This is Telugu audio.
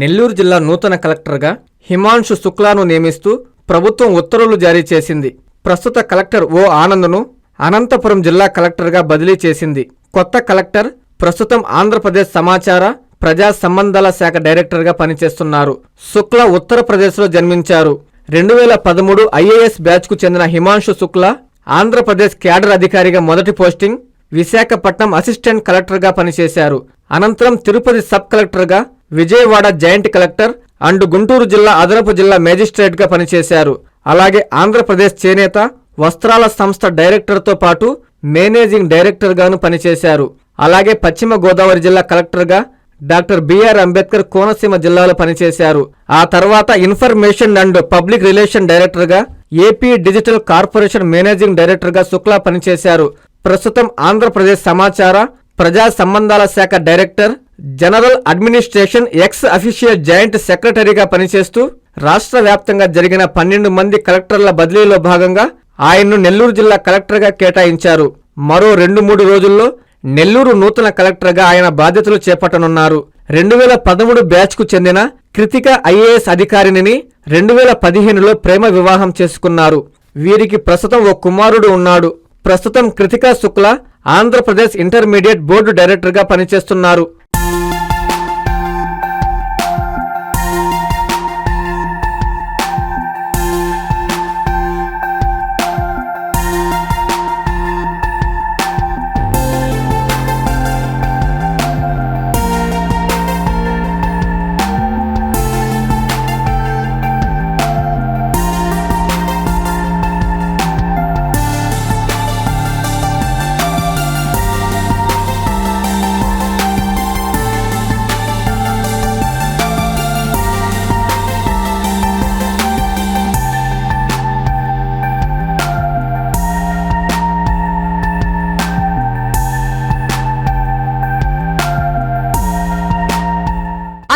నెల్లూరు జిల్లా నూతన కలెక్టర్గా హిమాంశు శుక్లాను నియమిస్తూ ప్రభుత్వం ఉత్తర్వులు జారీ చేసింది. ప్రస్తుత కలెక్టర్ ఓ ఆనంద్ను అనంతపురం జిల్లా కలెక్టర్గా బదిలీ చేసింది. కొత్త కలెక్టర్ ప్రస్తుతం ఆంధ్రప్రదేశ్ సమాచార ప్రజా సంబంధాల శాఖ డైరెక్టర్గా పనిచేస్తున్నారు. శుక్ల ఉత్తరప్రదేశ్లో జన్మించారు. రెండు వేల పదమూడు ఐఏఎస్ బ్యాచ్కు చెందిన హిమాంశు శుక్లా ఆంధ్రప్రదేశ్ క్యాడర్ అధికారిగా మొదటి పోస్టింగ్ విశాఖపట్నం అసిస్టెంట్ కలెక్టర్గా పనిచేశారు. అనంతరం తిరుపతి సబ్ కలెక్టర్గా Vijayawada joint collector and Guntur జిల్లా అదనపు జిల్లా మేజిస్ట్రేట్గా పనిచేశారు. అలాగే ఆంధ్రప్రదేశ్ చేనేత వస్త్రాల సంస్థ డైరెక్టర్తో పాటు మేనేజింగ్ డైరెక్టర్గాను పనిచేశారు. అలాగే పశ్చిమ గోదావరి జిల్లా కలెక్టర్గా డాక్టర్ బిఆర్ అంబేద్కర్ కోనసీమ జిల్లాలో పనిచేశారు. ఆ తర్వాత ఇన్ఫర్మేషన్ అండ్ పబ్లిక్ రిలేషన్ డైరెక్టర్గా ఏపీ డిజిటల్ కార్పొరేషన్ మేనేజింగ్ డైరెక్టర్గా శుక్లా పనిచేశారు. ప్రస్తుతం ఆంధ్రప్రదేశ్ సమాచార ప్రజా సంబంధాల శాఖ director general administration ex official joint సెక్రటరీగా పనిచేస్తూ రాష్ట్ర వ్యాప్తంగా జరిగిన పన్నెండు మంది కలెక్టర్ల బదిలీలో భాగంగా ఆయన్ను నెల్లూరు జిల్లా కలెక్టర్గా కేటాయించారు. మరో రెండు మూడు రోజుల్లో నెల్లూరు నూతన కలెక్టర్గా ఆయన బాధ్యతలు చేపట్టనున్నారు. రెండు వేల పదమూడు బ్యాచ్కు చెందిన కృతిక ఐఏఎస్ అధికారిని రెండు వేల పదిహేనులో ప్రేమ వివాహం చేసుకున్నారు. వీరికి ప్రస్తుతం ఓ కుమారుడు ఉన్నాడు. ప్రస్తుతం కృతికా శుక్ల ఆంధ్రప్రదేశ్ ఇంటర్మీడియట్ బోర్డు డైరెక్టర్గా పనిచేస్తున్నారు.